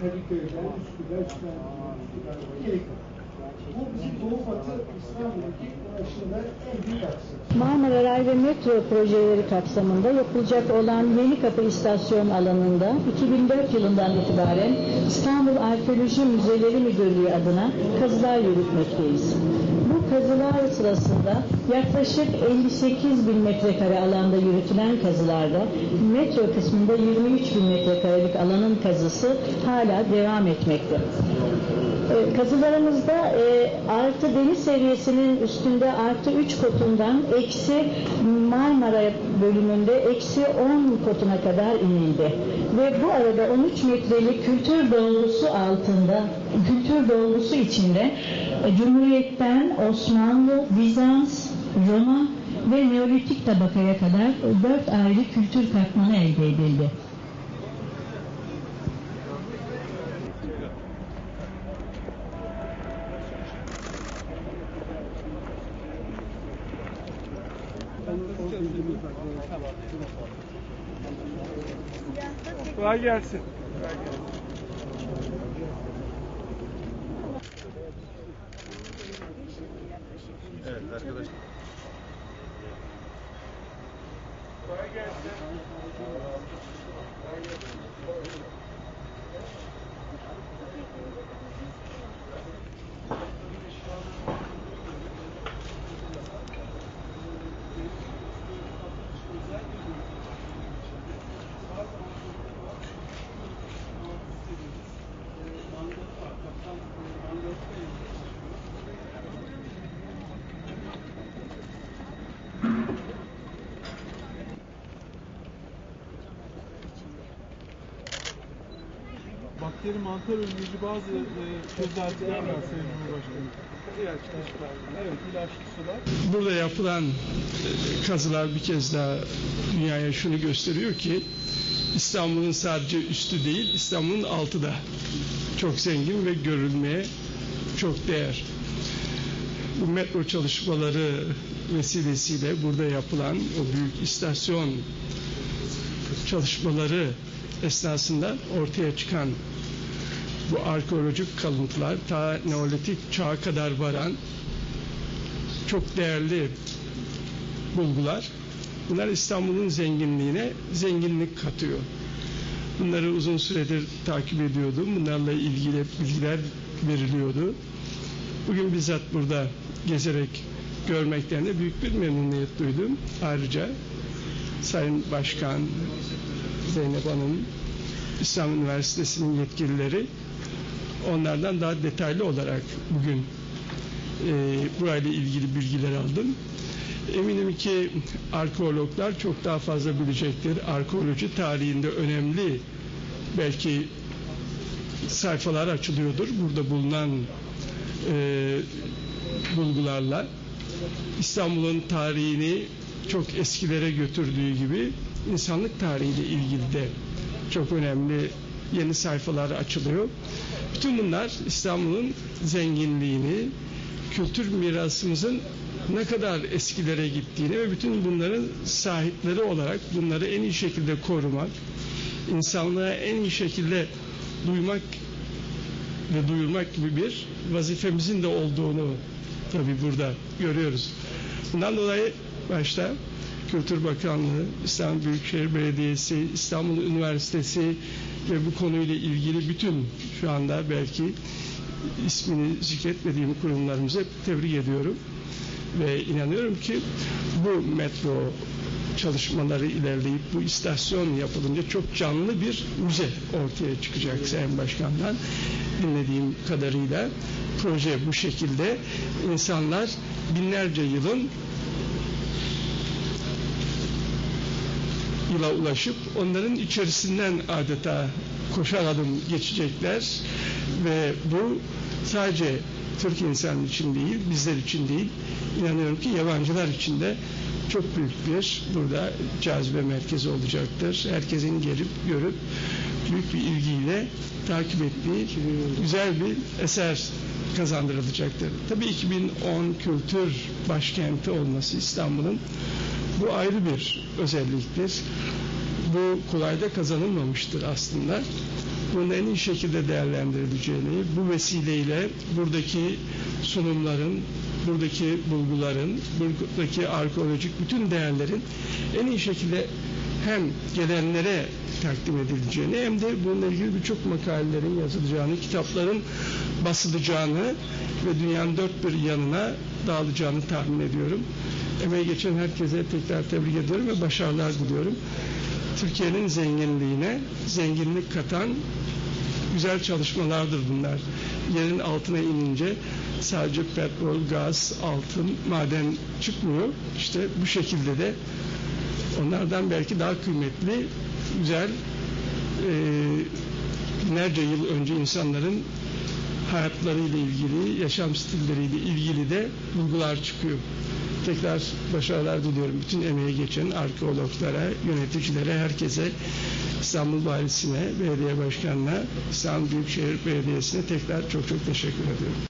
Kadıköy'den. Marmara Ray ve Metro projeleri kapsamında yapılacak olan Yenikapı İstasyon alanında 2004 yılından itibaren İstanbul Arkeoloji Müzeleri Müdürlüğü adına kazılar yürütmekteyiz. Bu kazılar sırasında yaklaşık 58 bin metrekare alanda yürütülen kazılarda metro kısmında 23 bin metrekarelik alanın kazısı hala devam etmekte. E, Kazılarımızda e, artı deniz seviyesinin üstünde artı 3 kotundan eksi Marmara bölümünde eksi 10 kotuna kadar inildi. Ve bu arada 13 metrelik kültür dolgusu altında, kültür dolgusu içinde e, Cumhuriyet'ten Osmanlı, Bizans, Roma ve Neolitik tabakaya kadar 4 ayrı kültür katmanı elde edildi. Kolay gelsin. Evet arkadaş. Kolay gelsin. Bakteri mantar önleyici bazı e, var Sayın Cumhurbaşkanım. Evet, ilaçlı. Burada yapılan e, kazılar bir kez daha dünyaya şunu gösteriyor ki İstanbul'un sadece üstü değil, İstanbul'un altı da çok zengin ve görülmeye çok değer. Bu metro çalışmaları vesilesiyle burada yapılan o büyük istasyon çalışmaları esnasında ortaya çıkan bu arkeolojik kalıntılar ta Neolitik çağa kadar varan çok değerli bulgular. Bunlar İstanbul'un zenginliğine zenginlik katıyor. Bunları uzun süredir takip ediyordum. Bunlarla ilgili bilgiler veriliyordu. Bugün bizzat burada gezerek görmekten de büyük bir memnuniyet duydum. Ayrıca Sayın Başkan Zeynep Hanım, İstanbul Üniversitesi'nin yetkilileri onlardan daha detaylı olarak bugün e, burayla ilgili bilgiler aldım. Eminim ki arkeologlar çok daha fazla bilecektir. Arkeoloji tarihinde önemli belki sayfalar açılıyordur. Burada bulunan e, bulgularla İstanbul'un tarihini çok eskilere götürdüğü gibi insanlık tarihiyle ilgili de çok önemli yeni sayfalar açılıyor. Bütün bunlar İstanbul'un zenginliğini, kültür mirasımızın ne kadar eskilere gittiğini ve bütün bunların sahipleri olarak bunları en iyi şekilde korumak, insanlığa en iyi şekilde duymak ve duyurmak gibi bir vazifemizin de olduğunu tabi burada görüyoruz. Bundan dolayı başta Kültür Bakanlığı, İstanbul Büyükşehir Belediyesi, İstanbul Üniversitesi ve bu konuyla ilgili bütün şu anda belki ismini zikretmediğim kurumlarımızı tebrik ediyorum. Ve inanıyorum ki bu metro çalışmaları ilerleyip bu istasyon yapılınca çok canlı bir müze ortaya çıkacak Sayın Başkan'dan dinlediğim kadarıyla proje bu şekilde insanlar binlerce yılın yıla ulaşıp onların içerisinden adeta koşar adım geçecekler ve bu sadece Türk insanı için değil, bizler için değil, inanıyorum ki yabancılar için de çok büyük bir burada cazibe merkezi olacaktır. Herkesin gelip görüp büyük bir ilgiyle takip ettiği güzel bir eser kazandırılacaktır. Tabii 2010 kültür başkenti olması İstanbul'un Bu ayrı bir özelliktir. Bu kolay da kazanılmamıştır aslında. Bunun en iyi şekilde değerlendirebileceğini, bu vesileyle buradaki sunumların, buradaki bulguların, buradaki arkeolojik bütün değerlerin en iyi şekilde hem gelenlere takdim edileceğini hem de bununla ilgili birçok makalelerin yazılacağını, kitapların basılacağını ve dünyanın dört bir yanına dağılacağını tahmin ediyorum. Emeği geçen herkese tekrar tebrik ediyorum ve başarılar diliyorum. Türkiye'nin zenginliğine zenginlik katan güzel çalışmalardır bunlar. Yerin altına inince sadece petrol, gaz, altın, maden çıkmıyor. İşte bu şekilde de onlardan belki daha kıymetli, güzel, e, binlerce yıl önce insanların hayatlarıyla ilgili, yaşam stilleriyle ilgili de bulgular çıkıyor. Tekrar başarılar diliyorum bütün emeği geçen arkeologlara, yöneticilere, herkese, İstanbul Valisi'ne, belediye başkanına, İstanbul Büyükşehir Belediyesi'ne tekrar çok çok teşekkür ediyorum.